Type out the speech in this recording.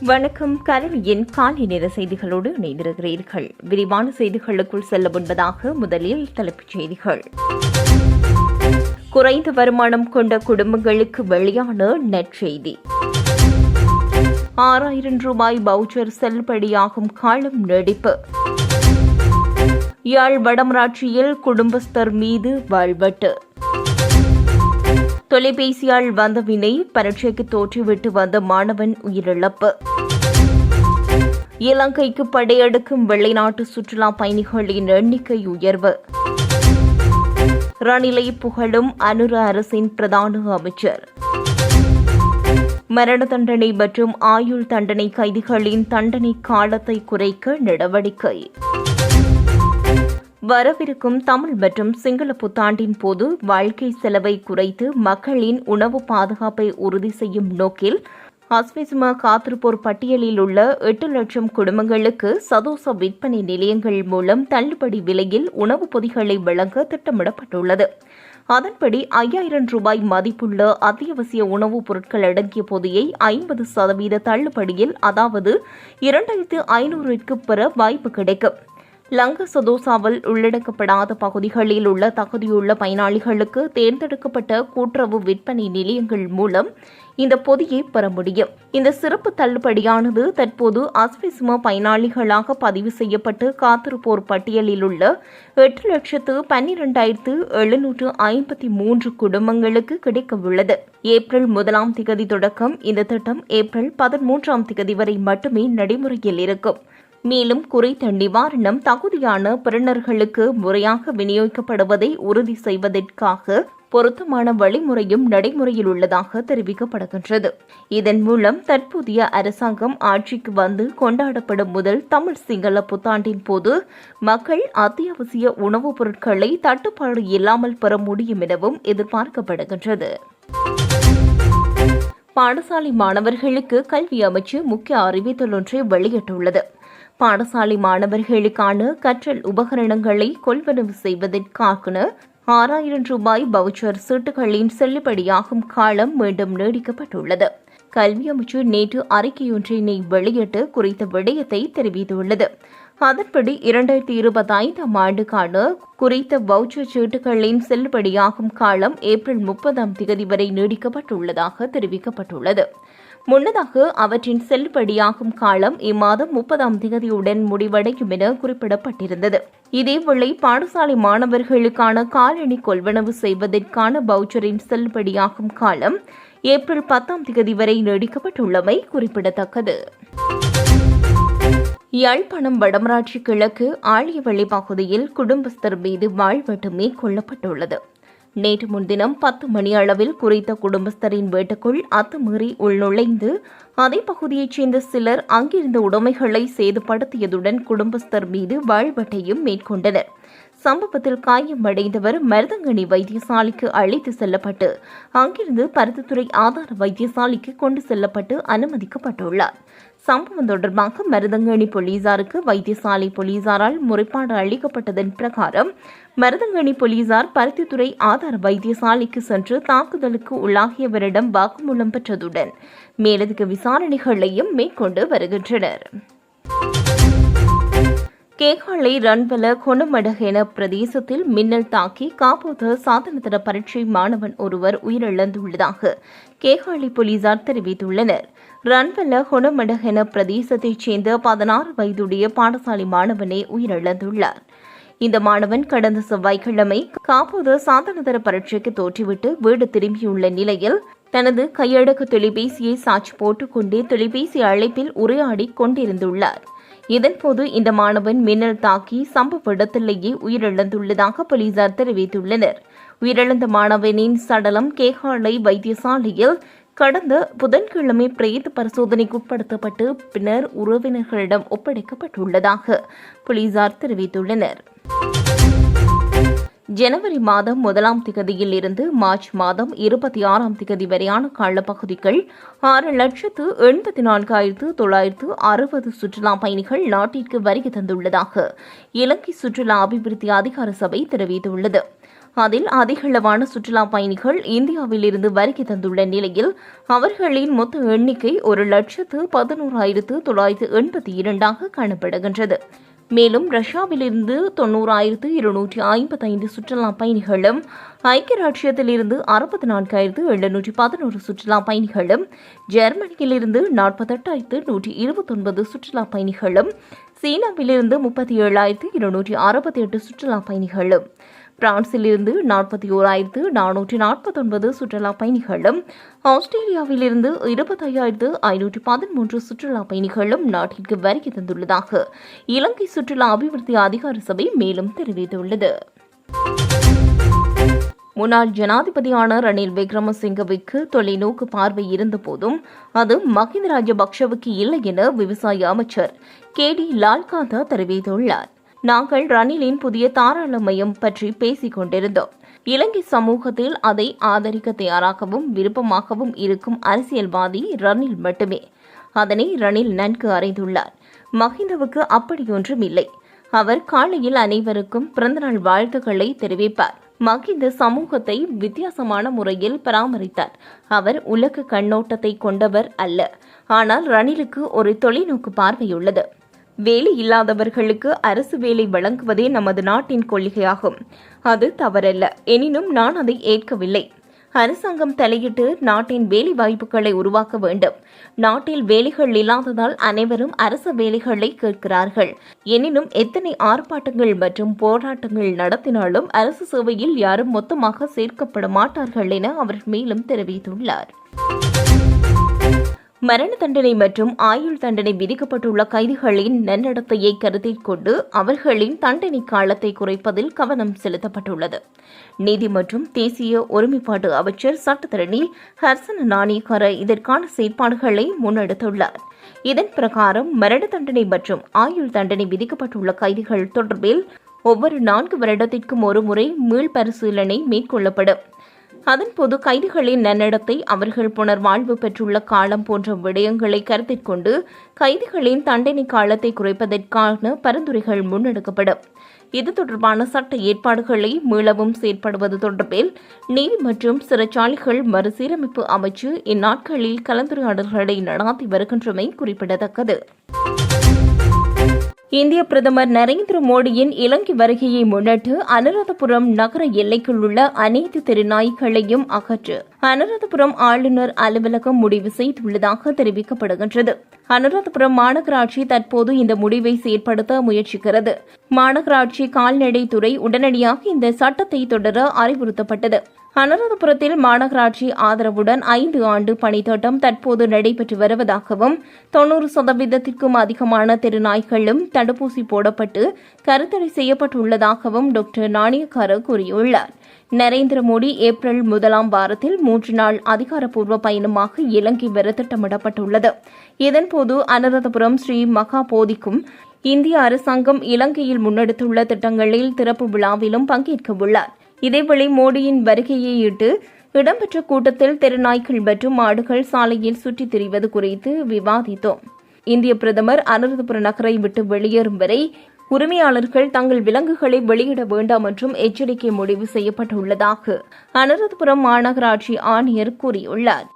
வணக்கம். கரணியின் காலை நேர செய்திகளோடு இணைந்திருக்கிறீர்கள். விரிவான செய்திகளுக்குள் செல்ல முன்பதாக முதலில் தலைப்புச் செய்திகள். குறைந்த வருமானம் கொண்ட குடும்பங்களுக்கு வெளியான நற்செய்தி ஆறாயிரம் ரூபாய் பவுச்சர் செல்லுபடியாகும் காலம் நீடிப்பு. யாழ் வடமராட்சியில் குடும்பஸ்தர் மீது வாழ்வட்டு தொலைபேசியால் வந்த வினை பரீட்சைக்கு தோற்றிவிட்டு வந்த மாணவன் உயிரிழப்பு. இலங்கைக்கு படையெடுக்கும் வெளிநாட்டு சுற்றுலா பயணிகளின் எண்ணிக்கை உயர்வு. ரணிலை புகழும் அனுர அரசின் பிரதான அமைச்சர். மரண தண்டனை மற்றும் ஆயுள் தண்டனை கைதிகளின் தண்டனை காலத்தை குறைக்க நடவடிக்கை. வரவிருக்கும் தமிழ் மற்றும் சிங்கள புத்தாண்டின் போது வாழ்க்கை செலவை குறைத்து மக்களின் உணவு பாதுகாப்பை உறுதி செய்யும் நோக்கில் அஸ்விஸ்மா காத்திருப்போர் பட்டியலில் உள்ள எட்டு லட்சம் குடும்பங்களுக்கு சதோச விற்பனை நிலையங்கள் மூலம் தள்ளுபடி விலையில் உணவுப் பொதிகளை வழங்க திட்டமிடப்பட்டுள்ளது. அதன்படி ஐயாயிரம் ரூபாய் மதிப்புள்ள அத்தியாவசிய உணவுப் பொருட்கள் அடங்கிய பொதியை ஐம்பது சதவீத தள்ளுபடியில் அதாவது இரண்டாயிரத்து ஐநூறுக்கு பெற வாய்ப்பு கிடைக்கும். லங்க சதோசாவில் உள்ளடக்கப்படாத பகுதிகளில் உள்ள தகுதியுள்ள பயனாளிகளுக்கு தேர்ந்தெடுக்கப்பட்ட கூட்டுறவு விற்பனை நிலையங்கள் மூலம் இந்த பொதியை பெற முடியும். இந்த சிறப்பு தள்ளுபடியானது தற்போது அஸ்விஸ்ம பயனாளிகளாக பதிவு செய்யப்பட்டு காத்திருப்போர் பட்டியலில் உள்ள எட்டு லட்சத்து பன்னிரெண்டாயிரத்து எழுநூற்று ஐம்பத்தி மூன்று குடும்பங்களுக்கு கிடைக்கவுள்ளது. ஏப்ரல் முதலாம் திகதி தொடக்கம். இந்த திட்டம் ஏப்ரல் பதிமூன்றாம் திகதி வரை மட்டுமே நடைமுறையில் இருக்கும். மேலும் குறைத்த நிவாரணம் தகுதியான பெறுநர்களுக்கு முறையாக விநியோகிக்கப்படுவதை உறுதி செய்வதற்காக பொருத்தமான வழிமுறையும் நடைமுறையில் உள்ளதாக தெரிவிக்கப்படுகின்றது. இதன் மூலம் தற்போதைய அரசாங்கம் ஆட்சிக்கு வந்து கொண்டாடப்படும் முதல் தமிழ் சிங்கள புத்தாண்டின் போது மக்கள் அத்தியாவசிய உணவுப் பொருட்களை தட்டுப்பாடு இல்லாமல் பெற முடியும் எனவும் எதிர்பார்க்கப்படுகின்றது. பாடசாலை மாணவர்களுக்கு கல்வி அமைச்சு முக்கிய அறிவித்தல் ஒன்றை வெளியிட்டுள்ளது. பாடசாலை மாணவர்களுக்கான கற்றல் உபகரணங்களை கொள்வனவு செய்வதற்கான ஆறாயிரம் ரூபாய் பவுச்சர் சீட்டுகளின் செல்லுபடியாகும் காலம் மீண்டும் நீடிக்கப்பட்டுள்ளது. கல்வி அமைச்சர் நேற்று அறிக்கையொன்றினை வெளியிட்டு குறித்த விடயத்தை தெரிவித்துள்ளது. அதன்படி இரண்டாயிரத்தி இருபத்தி ஐந்தாம் ஆண்டுக்கான குறித்த வவுச்சர் சீட்டுகளின் செல்லுபடியாகும் காலம் ஏப்ரல் முப்பதாம் தேதி வரை நீடிக்கப்பட்டுள்ளதாக தெரிவிக்கப்பட்டுள்ளது. முன்னதாக அவற்றின் செல்லுபடியாகும் காலம் இம்மாதம் முப்பதாம் தேதியுடன் முடிவடையும் என குறிப்பிடப்பட்டிருந்தது. இதேவேளை பாடசாலை மாணவர்களுக்கான காலணி கொள்வனவு செய்வதற்கான பவுச்சரின் செல்லுபடியாகும் காலம் ஏப்ரல் பத்தாம் தேதி வரை நீடிக்கப்பட்டுள்ளமை குறிப்பிடத்தக்கது. யாழ்ப்பாணம் வடமராட்சி கிழக்கு ஆழியவள்ளி பகுதியில் குடும்பஸ்தர் மீது வாழ்வெட்டு மேற்கொள்ளப்பட்டுள்ளது நேற்று முன்தினம் பத்து மணி அளவில் குறித்த குடும்பஸ்தரின் வீட்டுக்குள் அத்துமீறி உள்நுழைந்து அதே பகுதியைச் சேர்ந்த சிலர் அங்கிருந்த உடைமைகளை சேதப்படுத்தியதுடன் குடும்பஸ்தர் மீது வாழ்வெட்டையும் மேற்கொண்டனர். சம்பவத்தில் காயமடைந்தவர் மருதங்கனி வைத்தியசாலைக்கு அழைத்து செல்லப்பட்டு அங்கிருந்து பருத்தித்துறை ஆதார வைத்தியசாலைக்கு கொண்டு செல்லப்பட்டு அனுமதிக்கப்பட்டுள்ளார். சம்பவம் தொடர்பாக மருதங்கணி போலீசாருக்கு வைத்தியசாலை போலீசாரால் முறைப்பாடு அளிக்கப்பட்டதன் பிரகாரம் மருதங்கணி போலீசார் பருத்தித்துறை ஆதார வைத்தியசாலைக்கு சென்று தாக்குதலுக்கு உள்ளாகியவரிடம் வாக்குமூலம் பெற்றதுடன் மேலதிக விசாரணைகளையும் மேற்கொண்டு வருகின்றனர். கேகாலை ரன்வல கொண்டமடகென பிரதேசத்தில் மின்னல் தாக்கி காப்போத சாதனத்தர பரீட்சை மாணவன் ஒருவர் உயிரிழந்துள்ளதாக கேகாலை போலீசார் தெரிவித்துள்ளனர். ரன்வெல்ல கொண்டமடகென பிரதேசத்தைச் சேர்ந்த பதினாறு வயதுடைய பாடசாலை மாணவனே உயிரிழந்துள்ளார். இந்த மாணவன் கடந்த செவ்வாய்க்கிழமை காப்போது சாதனதர பரீட்சைக்கு தோற்றிவிட்டு வீடு திரும்பியுள்ள நிலையில் தனது கையடக்கு தொலைபேசியை சாட்சி போட்டுக்கொண்டே தொலைபேசி அழைப்பில் உரையாடி கொண்டிருந்துள்ளார். இதன்போது இந்த மாணவன் மின்னல் தாக்கி சம்பவ இடத்திலேயே உயிரிழந்துள்ளதாக போலீசார் தெரிவித்துள்ளனர். உயிரிழந்த மாணவனின் சடலம் கேகாலை வைத்தியசாலையில் கடந்த புதன்கிழமை பிரேத பரிசோதனைக்கு உட்படுத்தப்பட்டு பின்னர் உறவினர்களிடம் ஒப்படைக்கப்பட்டுள்ளதாக போலீசார் தெரிவித்துள்ளனர். ஜனவரி மாதம் முதலாம் திகதியில் இருந்து மார்ச் மாதம் இருபத்தி ஆறாம் திகதி வரையான காலப்பகுதிகள் ஆறு லட்சத்து எண்பத்தி நான்காயிரத்து தொள்ளாயிரத்து அறுபது சுற்றுலா பயணிகள் நாட்டிற்கு வருகை தந்துள்ளதாக இலங்கை சுற்றுலா அபிவிருத்தி அதிகார சபை தெரிவித்துள்ளது. அதில் அதிகளவான சுற்றுலா பயணிகள் இந்தியாவிலிருந்து வருகை தந்துள்ள நிலையில் அவர்களின் மொத்த எண்ணிக்கை ஒரு லட்சத்து பதினோராயிரத்து தொள்ளாயிரத்து எண்பத்தி இரண்டாக காணப்படுகின்றது. மேலும் ரஷ்யாவிலிருந்து தொண்ணூறாயிரத்து இருநூற்றி ஐம்பத்தைந்து சுற்றுலா பயணிகளும் ஐக்கிய ராட்சியத்திலிருந்து அறுபத்தி நான்காயிரத்து எழுநூற்றி பதினோரு சுற்றுலா பயணிகளும் ஜெர்மனியிலிருந்து நாற்பத்தெட்டாயிரத்து நூற்றி இருபத்தொன்பது சுற்றுலா பயணிகளும் சீனாவிலிருந்து முப்பத்தி ஏழாயிரத்து இருநூற்றி அறுபத்தி எட்டு சுற்றுலா பயணிகளும். பிரான்சிலிருந்து நாற்பத்தி ஓராயிரத்து நானூற்றி நாற்பத்தொன்பது சுற்றுலா பயணிகளும் ஆஸ்திரேலியாவிலிருந்து இருபத்தையாயிரத்து ஐநூற்றி பதிமூன்று சுற்றுலா பயணிகளும் நாட்டிற்கு வருகை தந்துள்ளதாக இலங்கை சுற்றுலா அபிவிருத்தி அதிகார சபை மேலும் தெரிவித்துள்ளது. முன்னாள் ஜனாதிபதியான ரணில் விக்ரமசிங்கவுக்கு தொலைநோக்கு பார்வை இருந்தபோதும் அது மஹிந்த ராஜபக்ஷவுக்கு இல்லை என விவசாய அமைச்சர் கே டி லால்காந்தா தெரிவித்துள்ளார். நாங்கள் ரணிலின் புதிய தாராளமயம் பற்றி பேசிக் கொண்டிருந்தோம் இலங்கை சமூகத்தில் அதை ஆதரிக்க தயாராகவும் விருப்பமாகவும் இருக்கும் அரசியல்வாதி ரணில் மட்டுமே. அதனை ரணில் நன்கு அறிந்துள்ளார். மஹிந்தவுக்கு அப்படியொன்றும் இல்லை. அவர் காலையில் அனைவருக்கும் பிறந்தநாள் வாழ்த்துக்களை தெரிவிப்பார். மகிந்த சமூகத்தை வித்தியாசமான முறையில் பராமரித்தார். அவர் உலக கண்ணோட்டத்தை கொண்டவர் அல்ல. ஆனால் ரணிலுக்கு ஒரு தொலைநோக்கு பார்வையுள்ளது. வேலை இல்லாதவர்களுக்கு அரசு வேலை வழங்குவதே நமது நாட்டின் கொள்கையாகும். அது தவறல்ல. எனினும் நான் அதை ஏற்கவில்லை. அரசாங்கம் தலையிட்டு நாட்டின் வேலை வாய்ப்புகளை உருவாக்க வேண்டும். நாட்டில் வேலைகள் இல்லாததால் அனைவரும் அரசு வேலைகளை கேட்கிறார்கள். எனினும் எத்தனை ஆர்ப்பாட்டங்கள் மற்றும் போராட்டங்கள் நடத்தினாலும் அரசு சேவையில் யாரும் மொத்தமாக சேர்க்கப்பட மாட்டார்கள் என அவர் மேலும் தெரிவித்துள்ளார். மரண தண்டனை மற்றும் ஆயுள் தண்டனை விதிக்கப்பட்டுள்ள கைதிகளின் நன்னடத்தையை கருத்தில் கொண்டு அவர்களின் தண்டனை காலத்தை குறைப்பதில் கவனம் செலுத்தப்பட்டுள்ளது. நீதி மற்றும் தேசிய ஒருமைப்பாட்டு அமைச்சர் சட்டத்தரணி ஹர்சன் நாணயக்கார இதற்கான செயற்பாடுகளை முன்னெடுத்துள்ளார். இதன் பிரகாரம் மரண தண்டனை மற்றும் ஆயுள் தண்டனை விதிக்கப்பட்டுள்ள கைதிகள் தொடர்பில் ஒவ்வொரு நான்கு வருடத்திற்கும் ஒருமுறை மீள்பரிசீலனை மேற்கொள்ளப்படும். அதன்போது கைதிகளின் நன்னடத்தை அவர்கள் புனர்வாழ்வு பெற்றுள்ள காலம் போன்ற விடயங்களை கருத்தில் கொண்டு கைதிகளின் தண்டனை காலத்தை குறைப்பதற்கான பரிந்துரைகள் முன்னெடுக்கப்படும். இது தொடர்பான சட்ட ஏற்பாடுகளை மீளவும் செயற்படுவது தொடர்பில் நீதி மற்றும் சிறைச்சாலைகள் மறுசீரமைப்பு அமைச்சு இந்நாட்களில் கலந்துரையாடல்களை நடாத்தி வருகின்றமை குறிப்பிடத்தக்கது. இந்திய பிரதமர் நரேந்திர மோடியின் இலங்கை வருகையை முன்னிட்டு அனுராதபுரம் நகர எல்லைக்குள் உள்ள அனைத்து திருநாய்களையும் அகற்று அனுராதபுரம் ஆளுநர் அலுவலகம் முடிவு செய்துள்ளதாக தெரிவிக்கப்படுகின்றது. அனுராதபுரம் மாநகராட்சி தற்போது இந்த முடிவை செயற்படுத்த முயற்சிக்கிறது. மாநகராட்சி கால்நடைத்துறை உடனடியாக இந்த சட்டத்தை தொடர அறிவுறுத்தப்பட்டது. அனுராதபுரத்தில் மாநகராட்சி ஆதரவுடன் ஐந்து ஆண்டு பணித்தோட்டம் தற்போது நடைபெற்று வருவதாகவும் தொன்னூறு சதவீதத்திற்கும் அதிகமான திருநாய்களும் தடுப்பூசி போடப்பட்டு கருத்தடை செய்யப்பட்டுள்ளதாகவும் டாக்டர் நாணயக்கார கூறியுள்ளார். நரேந்திர மோடி ஏப்ரல் முதலாம் வாரத்தில் மூன்று நாள் அதிகாரப்பூர்வ பயணமாக இலங்கை வர திட்டமிடப்பட்டுள்ளது. இதன்போது அனுராதபுரம் ஸ்ரீ மகா போதிக்கும் இந்திய அரசாங்கம் இலங்கையில் முன்னெடுத்துள்ள திட்டங்களில் திறப்பு விழாவிலும் பங்கேற்க உள்ளார் இதேவேளை மோடியின் வருகையையிட்டு இடம்பெற்ற கூட்டத்தில் தெருநாய்கள் மற்றும் மாடுகள் சாலையில் சுற்றித் திரிவது குறித்து விவாதித்தோம். இந்திய பிரதமர் அனுராதபுர நகரை விட்டு வெளியேறும் வரை உரிமையாளர்கள் தங்கள் விலங்குகளை வெளியிட வேண்டாம் என்றும் எச்சரிக்கை முடிவு செய்யப்பட்டுள்ளதாக அனுரத்புரம் மாநகராட்சி ஆணையர் கூறியுள்ளார்.